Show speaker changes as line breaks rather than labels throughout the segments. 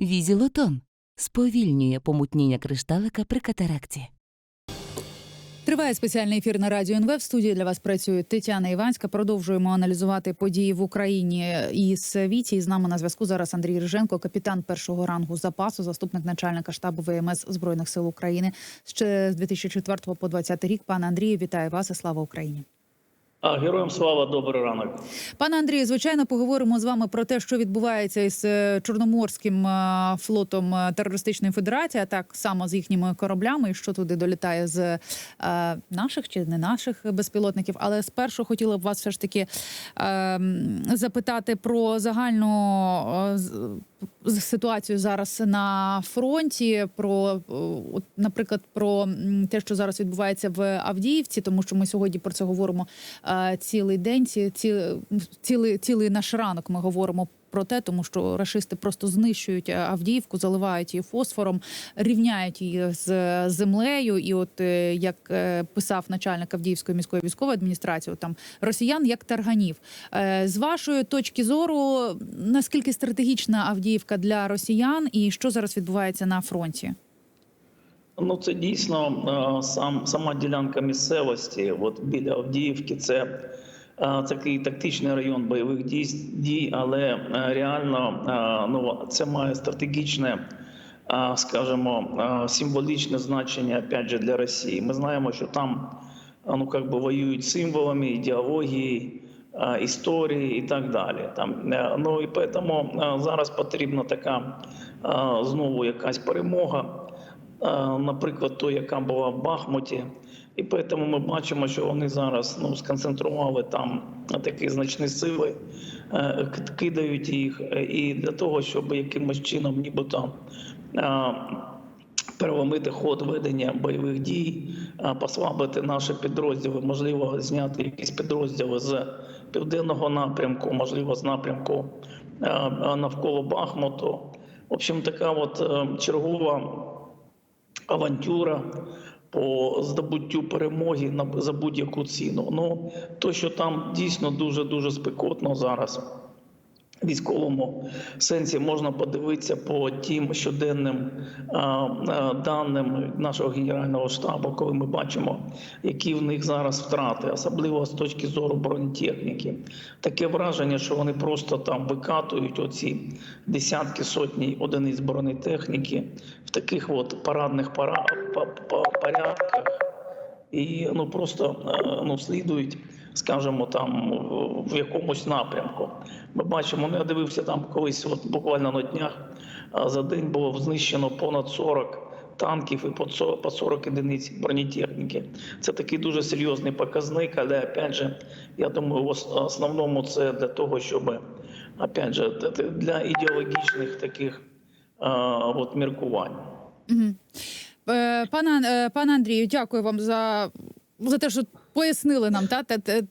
Візілотон сповільнює помутніння кришталика при катаракті.
Триває спеціальний ефір на радіо НВ. В студії для вас працює Тетяна Іванська. Продовжуємо аналізувати події в Україні і світі. І з нами на зв'язку зараз Андрій Риженко, капітан першого рангу запасу, заступник начальника штабу ВМС збройних сил України. Ще з 2004 по 2020 рік. Пане Андрію, вітаю вас і слава Україні.
А, героям слава, добрий ранок.
Пане Андрію, звичайно, поговоримо з вами про те, що відбувається із е, Чорноморським е, флотом е, терористичної федерації, а так само з їхніми кораблями, і що туди долітає з наших чи не наших безпілотників. Але спершу хотіла б вас все ж таки запитати про загальну ситуацію зараз на фронті. Про наприклад, про те, що зараз відбувається в Авдіївці, тому що ми сьогодні про це говоримо цілий день, ці, ці, цілий, цілий наш ранок ми говоримо. Про те, тому що рашисти просто знищують е, Авдіївку, заливають її фосфором, рівняють її з землею. І, от е, як е, писав начальник Авдіївської міської військової адміністрації, там росіян як тарганів. Е, З вашої точки зору, наскільки стратегічна Авдіївка для росіян, і що зараз відбувається на фронті?
Ну це дійсно е, сам сама ділянка місцевості. От біля Авдіївки, це е, такий тактичний район бойових дій, дій але е, реально ну це має стратегічне, скажімо, символічне значення опять же для Росії. Ми знаємо, що там ну как би воюють символами, ідеології. Історії і так далі. Там ну і тому зараз потрібна така знову якась перемога. Е, наприклад, той, яка була в Бахмуті. І тому ми бачимо, що вони зараз ну, сконцентрували там такі значні сили, е, кидають їх, е, і для того, щоб якимось чином нібито переломити ход ведення бойових дій, послабити наші підрозділи, можливо, зняти якісь підрозділи з південного напрямку, можливо, з напрямку навколо Бахмуту. В общем, така от чергова авантюра по здобуттю перемоги за будь-яку ціну. Ну то, що там дійсно дуже дуже спекотно зараз. Військовому сенсі можна подивитися по тим щоденним даним нашого генерального штабу, коли ми бачимо, які в них зараз втрати, особливо з точки зору бронетехніки. Таке враження, що вони просто там викатують оці десятки сотні одиниць бронетехніки в таких от парадних пара... па- па- порядках і ну просто е, ну слідують, скажімо, там в- якомусь напрямку. Ми бачимо, ну, я дивився там колись, от буквально на днях за день було знищено понад 40 танків і по 40 по 40 одиниць бронетехніки. Це такий дуже серйозний показник, але опять же, я думаю, в основному це для того, щоб опять же для ідеологічних таких от міркувань.
Е, пане Андрію, дякую вам за, за те, що пояснили нам та, те,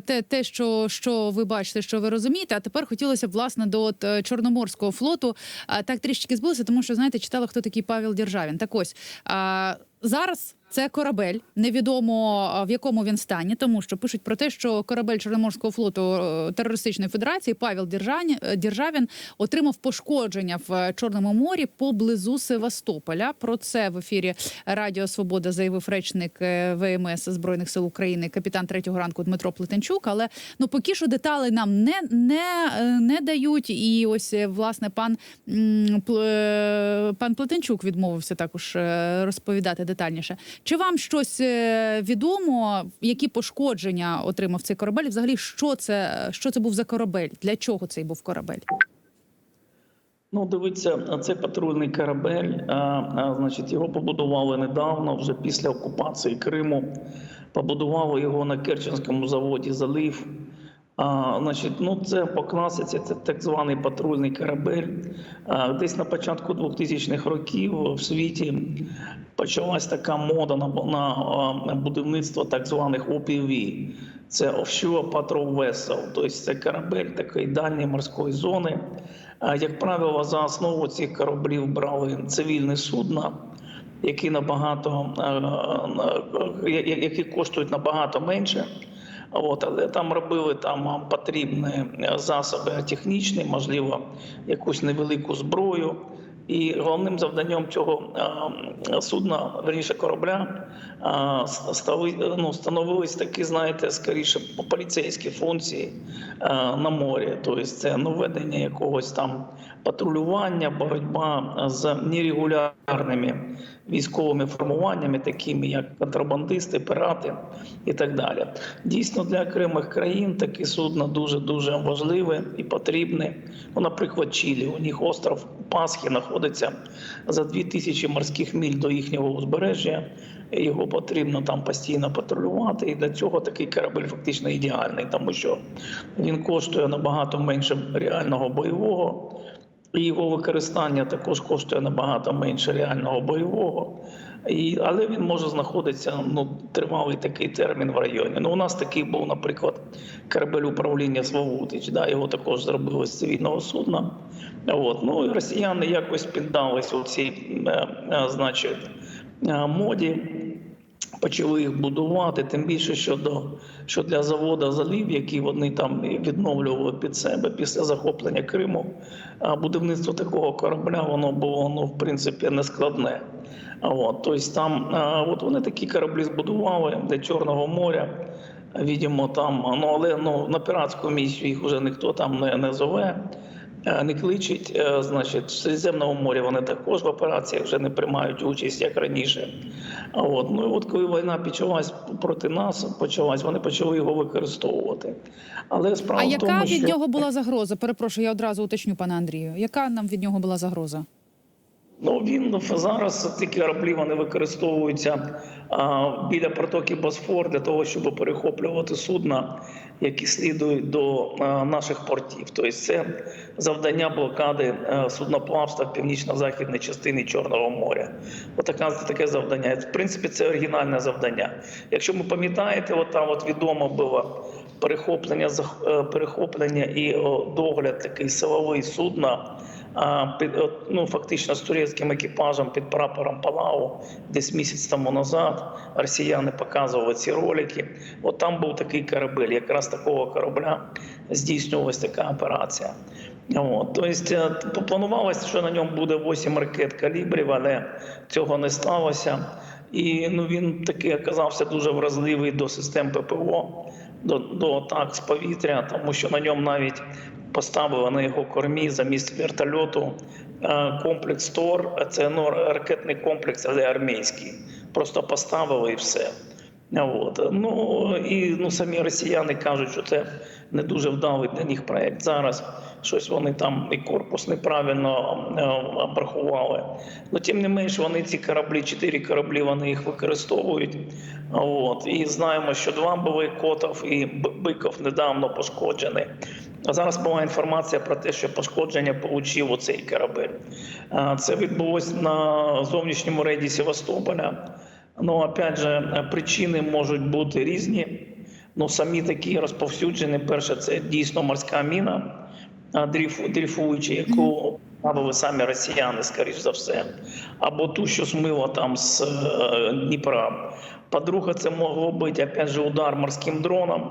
те, те, що, що ви бачите, що ви розумієте. А тепер хотілося б власне до от, е, Чорноморського флоту а, так трішки збилося, тому що знаєте, читала, хто такий Павел Державін. Так ось а, зараз. Це корабель, невідомо в якому він стані, тому що пишуть про те, що корабель Чорноморського флоту е, терористичної федерації Павел е, Державін отримав пошкодження в е, Чорному морі поблизу Севастополя. Про це в ефірі Радіо Свобода заявив речник ВМС збройних сил України, капітан третього ранку Дмитро Плетенчук. Але ну поки що деталей нам не, не, не дають. І ось власне пан пан Плетенчук відмовився також розповідати детальніше. Чи вам щось е, відомо, які пошкодження отримав цей корабель? Взагалі, що це, що це був за корабель? Для чого цей був корабель?
Ну, дивіться, це патрульний корабель. А, а, значить, його побудували недавно, вже після окупації Криму. Побудували його на Керченському заводі Залив. А, значить, ну це по класиці, це так званий патрульний корабель. А, десь на початку 2000-х років в світі почалась така мода на, на, будівництво так званих OPV. Це Offshore Patrol Vessel, тобто це корабель такої дальньої морської зони. А, Як правило, за основу цих кораблів брали цивільні судна, які набагато які коштують набагато менше. От, але там робили там потрібні е, засоби технічні, можливо, якусь невелику зброю. І головним завданням цього судна, верніше корабля, стали, ну, становились такі, знаєте, скоріше поліцейські функції на морі. Тобто це ну, ведення якогось там патрулювання, боротьба з нерегулярними військовими формуваннями, такими як контрабандисти, пірати і так далі. Дійсно, для окремих країн такі судна дуже дуже важливе і потрібне. Ну, наприклад, Чилі. У них остров Пасхи знаходиться за 2000 морських міль до їхнього узбережжя. Його потрібно там постійно патрулювати, і для цього такий корабель фактично ідеальний, тому що він коштує набагато менше реального бойового. І його використання також коштує набагато менше реального бойового, і, але він може знаходитися ну, тривалий такий термін в районі. Ну, у нас такий був, наприклад, корабель управління Славутич, да, його також зробили з цивільного судна. От. Ну, і росіяни якось піддались у цій е, е, значить, е, моді почали їх будувати, тим більше щодо що для заводу залів, які вони там відновлювали під себе після захоплення Криму. а Будівництво такого корабля воно було ну в принципі нескладне. А От тобто там, от вони такі кораблі збудували для Чорного моря. Відомо там, ну але ну на піратську місію їх вже ніхто там не, не зове. Е, Не кличуть, Е, значить, в Середземному морі вони також в операціях вже не приймають участь як раніше. От ну і от коли війна почалась проти нас, почалась, вони почали його використовувати. Але справа
А
в
яка від
що
нього була загроза? Перепрошую, я одразу уточню, пане Андрію. Яка нам від нього була загроза?
Ну він зараз ці кораблі вони використовуються а, біля протоки Босфор для того, щоб перехоплювати судна, які слідують до а, наших портів. Тобто це завдання блокади а, судноплавства в північно-західній частині Чорного моря. Отака таке завдання. В принципі, це оригінальне завдання. Якщо ви пам'ятаєте, от от відомо було перехоплення е, перехоплення і о, догляд такий силовий судна під ну фактично з турецьким екіпажем під прапором Палау, десь місяць тому назад росіяни показували ці ролики. От там був такий корабель, якраз такого корабля здійснювалася така операція. От, тобто е, планувалося, що на ньому буде 8 ракет калібрів, але цього не сталося. І ну він таки оказався дуже вразливий до систем ППО, до, до атак з повітря, тому що на ньому навіть поставили на його кормі замість вертольоту е, комплекс ТОР. Це ну, ракетний комплекс, але армійський. Просто поставили і все. От. Ну і ну самі росіяни кажуть, що це не дуже вдалий для них проект зараз. Щось вони там і корпус неправильно е, обрахували. Ну тим не менш, вони ці кораблі, чотири кораблі, вони їх використовують. От і знаємо, що два були Котов і Биков недавно пошкоджені. А зараз була інформація про те, що пошкодження отримав оцей корабель. Це відбулось на зовнішньому рейді Севастополя. Ну, опять же, причини можуть бути різні. Ну, самі такі розповсюджені. Перше, це дійсно морська міна, а, дрейфу- дрейфуюча, яку ставили самі росіяни, скоріш за все, або ту, що змило там з е, Дніпра. По-друге, це могло бути опять же удар морським дроном.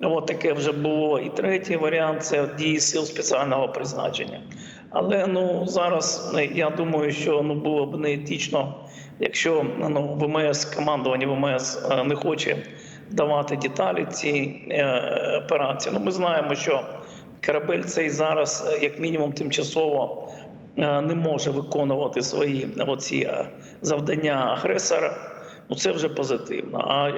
От таке вже було. І третій варіант це дії сил спеціального призначення. Але ну зараз ну, я думаю, що ну було б неетично, якщо ну ВМС командування ВМС е, не хоче давати деталі цієї е, операції. Ну ми знаємо, що корабель цей зараз, е, як мінімум, тимчасово е, не може виконувати свої оці е, завдання агресора. Ну, це вже позитивно. А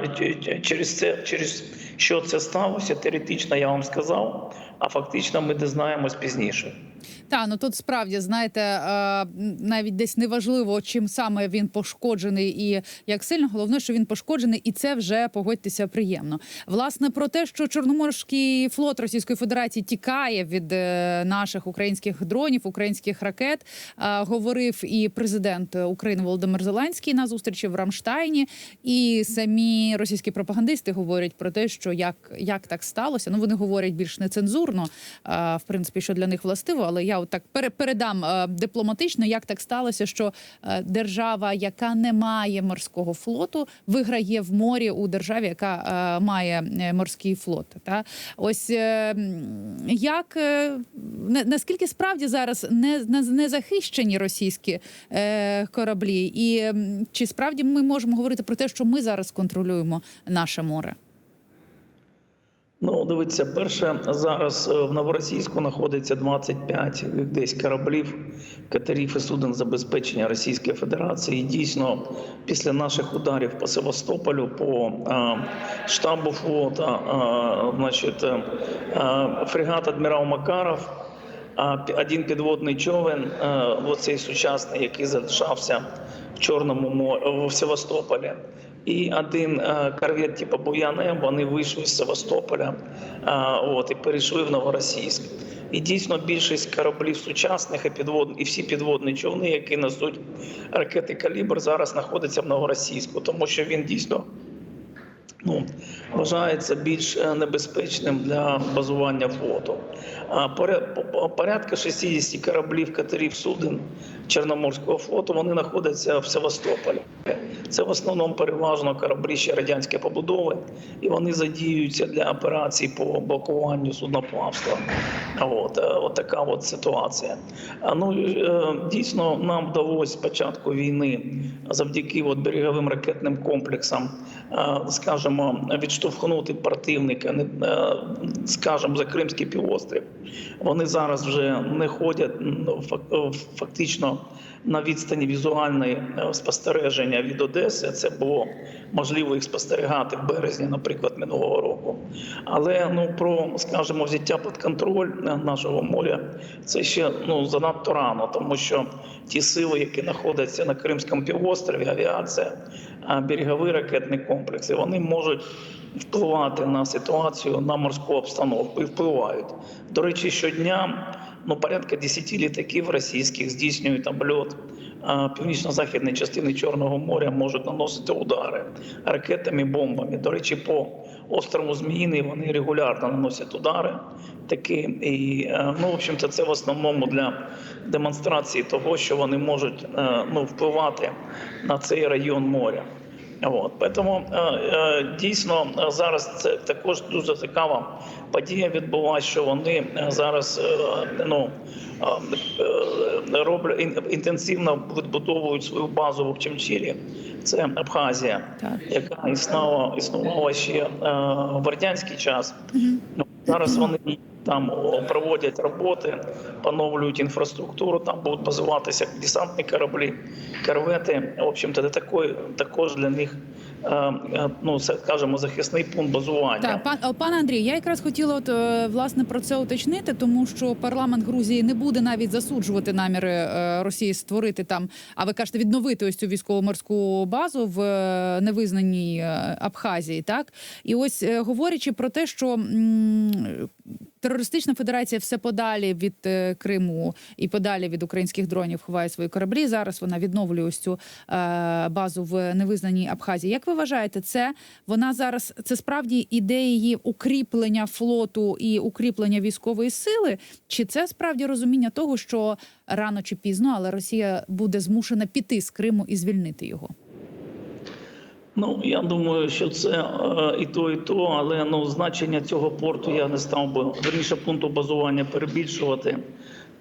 через це, через що це сталося, теоретично я вам сказав, а фактично ми дізнаємось пізніше.
Та ну тут справді знаєте, е, навіть десь неважливо, чим саме він пошкоджений і як сильно. Головне, що він пошкоджений, і це вже погодьтеся приємно. Власне про те, що Чорноморський флот Російської Федерації тікає від е, наших українських дронів, українських ракет, е, говорив і президент України Володимир Зеленський на зустрічі в Рамштайні. І самі російські пропагандисти говорять про те, що як, як так сталося. Ну вони говорять більш нецензурно, в принципі, що для них властиво, але але я так пере- передам е, дипломатично, як так сталося, що е, держава, яка не має морського флоту, виграє в морі у державі, яка е, має морський флот. Та ось як наскільки справді зараз не, не, захищені російські кораблі, і чи справді ми можемо говорити про те, що ми зараз контролюємо наше море?
Ну, дивіться, перше, зараз е, в Новоросійську знаходиться 25 десь кораблів, катерів і суден забезпечення Російської Федерації. Дійсно, після наших ударів по Севастополю, по е, штабу флота, е, значить, е, е, фрегат адмірал Макаров, а один підводний човен, е, оцей сучасний, який залишався в Чорному морі в Севастополі. І один е, корвет, типу Буяне, вони вийшли з Севастополя е, от, і перейшли в Новоросійськ. І дійсно більшість кораблів сучасних і підвод... і всі підводні човни, які несуть ракети калібр, зараз знаходяться в Новоросійську, тому що він дійсно ну, вважається більш е, небезпечним для базування флоту. А поря- по- по- порядка 60 кораблів, катерів суден Чорноморського флоту вони знаходяться в Севастополі. Це в основному переважно кораблі ще радянської побудови, і вони задіюються для операцій по блокуванню судноплавства. От, е, от така от ситуація. А, Ну е, дійсно нам вдалося з початку війни завдяки от береговим ракетним комплексам, скажімо, відштовхнути противника, не е, скажімо, за Кримський півострів. Вони зараз вже не ходять ну, е, фактично на відстані візуальної е, спостереження від Одеси. Це було можливо їх спостерігати в березні, наприклад, минулого року. Але ну про, скажімо, взяття під контроль е, нашого моря це ще ну занадто рано, тому що ті сили, які знаходяться на Кримському півострові, авіація, а берегові ракетні комплекси, вони можуть впливати на ситуацію на морську обстановку і впливають. До речі, щодня ну порядка 10 літаків російських здійснюють обльот північно-західної частини Чорного моря, можуть наносити удари ракетами, бомбами. До речі, по острову Зміїний вони регулярно наносять удари. Такі і е, ну, в общем-то, це в основному для демонстрації того, що вони можуть е, ну, впливати на цей район моря. От тому е, е, дійсно зараз це також дуже цікава подія відбулася, що вони е, зараз е, ну роблять інтенсивно відбудовують свою базу в Чемчірі. Це Абхазія,
Так.
яка існувала існувала ще е, в радянський час. Зараз вони там проводять роботи, поновлюють інфраструктуру. Там будуть базуватися десантні кораблі, корвети. В общем-то, також для них ну скажімо, захисний пункт базування.
Так, пан о, пане Андрій, я якраз хотіла от е, власне про це уточнити, тому що парламент Грузії не буде навіть засуджувати наміри е, Росії створити там. А ви кажете, відновити ось цю військово-морську базу в е, невизнаній е, Абхазії, так і ось е, говорячи про те, що терористична федерація все подалі від е, Криму і подалі від українських дронів ховає свої кораблі. Зараз вона відновлює ось цю е, базу в невизнаній Абхазії. Як ви вважаєте, це вона зараз це справді ідея її укріплення флоту і укріплення військової сили? Чи це справді розуміння того, що рано чи пізно, але Росія буде змушена піти з Криму і звільнити його?
Ну я думаю, що це е, і то, і то, але ну значення цього порту я не став би верніше пункту базування перебільшувати.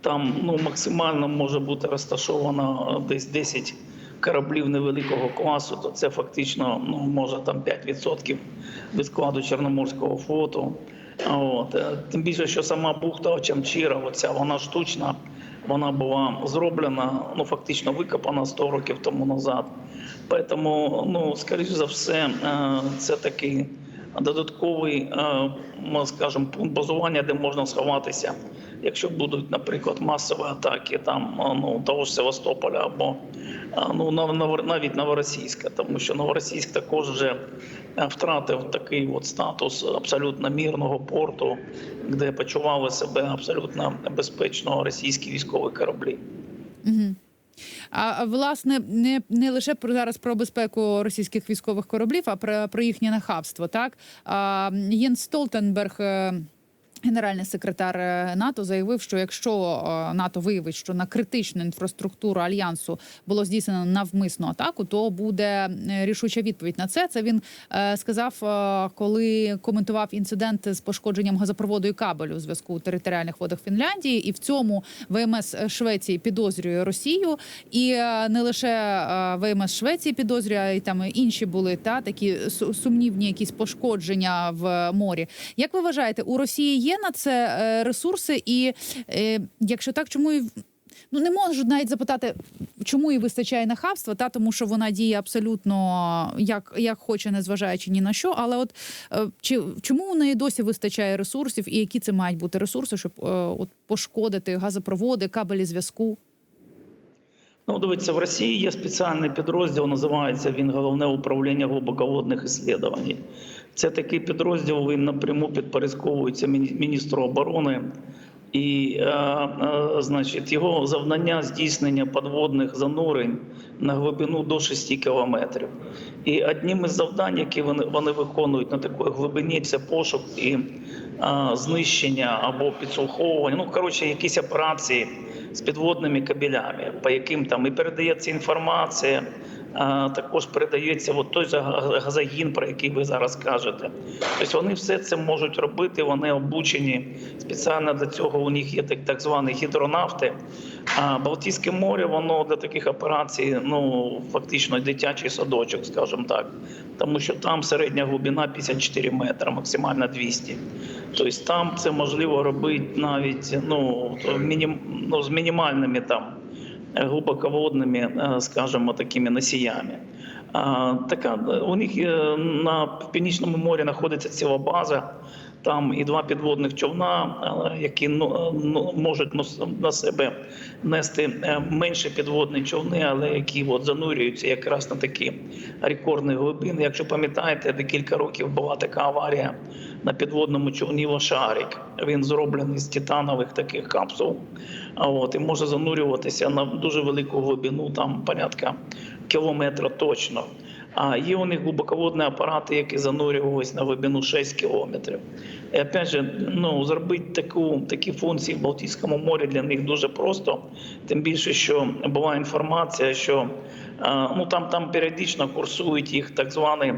Там ну максимально може бути розташовано десь 10 кораблів невеликого класу. То це фактично ну може там 5% від складу Чорноморського флоту. От е, тим більше, що сама бухта Очамчіра, оця вона штучна. Вона була зроблена, ну фактично викопана 100 років тому назад. Тому, ну, скоріш за все, е, це такий додатковий, е, ми скажімо, пункт базування, де можна сховатися, якщо будуть, наприклад, масові атаки там е, ну, того ж Севастополя або е, ну, нав- нав- навіть Новоросійська, тому що Новоросійськ також вже е, втратив такий от статус абсолютно мирного порту, де почували себе абсолютно безпечно російські військові кораблі.
Угу. А власне не, не лише про зараз про безпеку російських військових кораблів, а про, про їхнє нахабство. Так а, Єн Столтенберг. Генеральний секретар е, НАТО заявив, що якщо е, НАТО виявить, що на критичну інфраструктуру альянсу було здійснено навмисну атаку, то буде рішуча відповідь на це. Це він е, сказав, коли коментував інцидент з пошкодженням газопроводу і кабелю у зв'язку у територіальних водах Фінляндії. І в цьому ВМС Швеції підозрює Росію, і не лише ВМС Швеції підозрює, а й там інші були та такі су- сумнівні якісь пошкодження в морі. Як ви вважаєте, у Росії є на це е, ресурси? І е, якщо так, чому і ну не можу навіть запитати, чому їй вистачає нахабства, та тому що вона діє абсолютно як, як хоче, незважаючи ні на що. Але от е, чи чому у неї досі вистачає ресурсів, і які це мають бути ресурси, щоб от пошкодити газопроводи, кабелі зв'язку?
Ну, дивіться, в Росії є спеціальний підрозділ, називається він головне управління глибоководних іслідувань. Це такий підрозділ, він напряму підпорядковується міні- міністру оборони. І, е, е, значить, його завдання здійснення подводних занурень на глибину до 6 кілометрів. І одним із завдань, які вони, вони виконують на такій глибині, це пошук і е, знищення або підслуховування. Ну, коротше, якісь операції з підводними кабелями, по яким там і передається інформація. Також передається от той же газогін, про який ви зараз кажете. Тобто вони все це можуть робити. Вони обучені спеціально для цього. У них є так, так звані гідронавти. А Балтійське море воно для таких операцій, ну фактично дитячий садочок, скажімо так, тому що там середня глибина 54 метри, максимально 200. Тобто там це можливо робити навіть ну, мінім, ну з мінімальними там глибоководними, е, скажімо, такими носіями. Така у них е, на північному морі знаходиться ціла база. Там і два підводних човна, е, які ну, ну, можуть на себе нести е, менші підводні човни, але які от занурюються якраз на такі рекордні глибини. Якщо пам'ятаєте, декілька років була така аварія на підводному човні Лошарик. Він зроблений з титанових таких капсул. А от і може занурюватися на дуже велику глибину, там порядка кілометра точно. А є у них глибоководні апарати, які занурювались на глибину 6 кілометрів. І опять же, ну зробити таку такі функції в Балтійському морі для них дуже просто. Тим більше, що була інформація, що ну там там періодично курсують їх так звані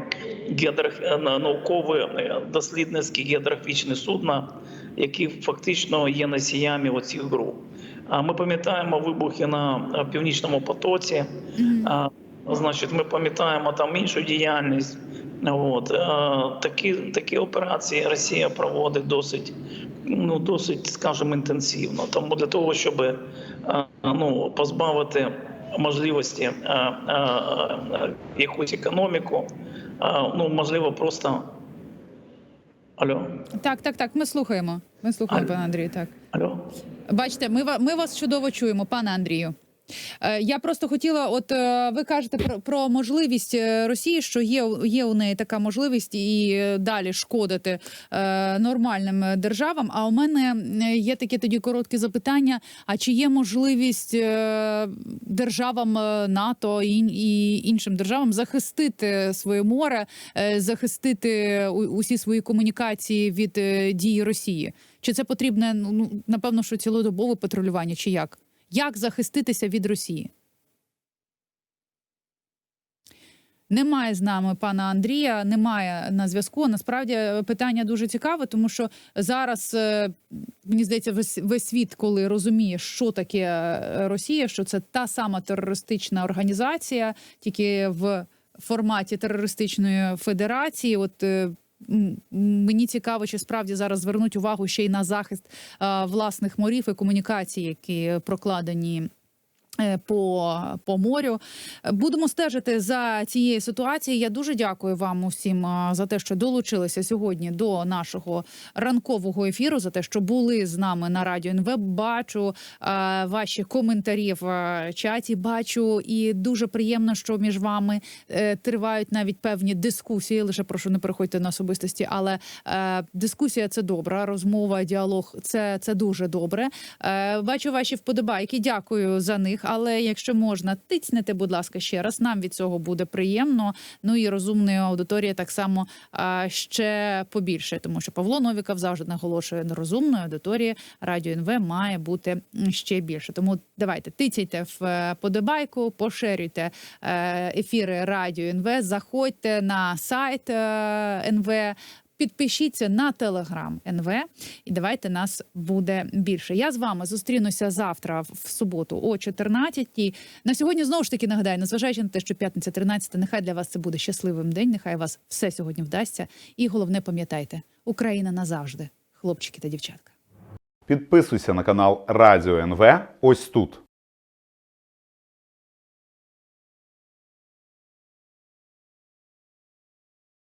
гідрох... е, наукові е, дослідницькі гідрографічні судна, які фактично є носіями оцих груп. А ми пам'ятаємо вибухи на північному потоці. А, Значить, ми пам'ятаємо там іншу діяльність. От е, такі такі операції Росія проводить досить, ну досить, скажімо, інтенсивно. Тому для того, щоб е, ну позбавити можливості е, якусь економіку, ну можливо, просто алло,
Так, так, так. Ми слухаємо. Ми слухаємо,
Алло.
пане Андрію. Так.
алло.
Бачите, ми, ми вас чудово чуємо, пане Андрію. Е, Я просто хотіла, от е, ви кажете про, про можливість е, Росії, що є, є у неї така можливість і далі шкодити е, нормальним державам. А у мене є таке тоді коротке запитання: а чи є можливість державам НАТО і, і іншим державам захистити своє море, захистити усі свої комунікації від дії Росії? Чи це потрібне ну ну, напевно, що цілодобове патрулювання, чи як? Як захиститися від Росії? Немає з нами пана Андрія, немає на зв'язку. Насправді е, питання дуже цікаве, тому що зараз е, мені здається, весь, весь світ, коли розуміє, що таке е, Росія, що це та сама терористична організація, тільки в форматі терористичної федерації. От мені цікаво, чи справді зараз звернуть увагу ще й на захист власних морів і комунікацій, які прокладені. Е, По, по морю будемо стежити за цією ситуацією. Я дуже дякую вам усім за те, що долучилися сьогодні до нашого ранкового ефіру, за те, що були з нами на радіо НВ. Бачу а, ваші коментарі в чаті. Бачу, і дуже приємно, що між вами е, тривають навіть певні дискусії. Лише прошу не переходьте на особистості, але е, дискусія це добра. Розмова, діалог це, це дуже добре. Е, бачу ваші вподобайки. Дякую за них. Але якщо можна, тицнете, будь ласка, ще раз. Нам від цього буде приємно. Ну і розумної аудиторії так само а, ще побільше, тому що Павло Новіков завжди наголошує на розумної аудиторії. Радіо НВ має бути ще більше. Тому давайте тицяйте в е, подобайку, поширюйте е, ефіри Радіо НВ, заходьте на сайт е, НВ. Підпишіться на телеграм НВ, і давайте нас буде більше. Я з вами зустрінуся завтра в суботу о 14 На сьогодні знову ж таки нагадаю, незважаючи на те, що п'ятниця 13, нехай для вас це буде щасливим день. Нехай вас все сьогодні вдасться. І головне, пам'ятайте, Україна назавжди, хлопчики та дівчатка.
Підписуйся на канал Радіо НВ ось тут.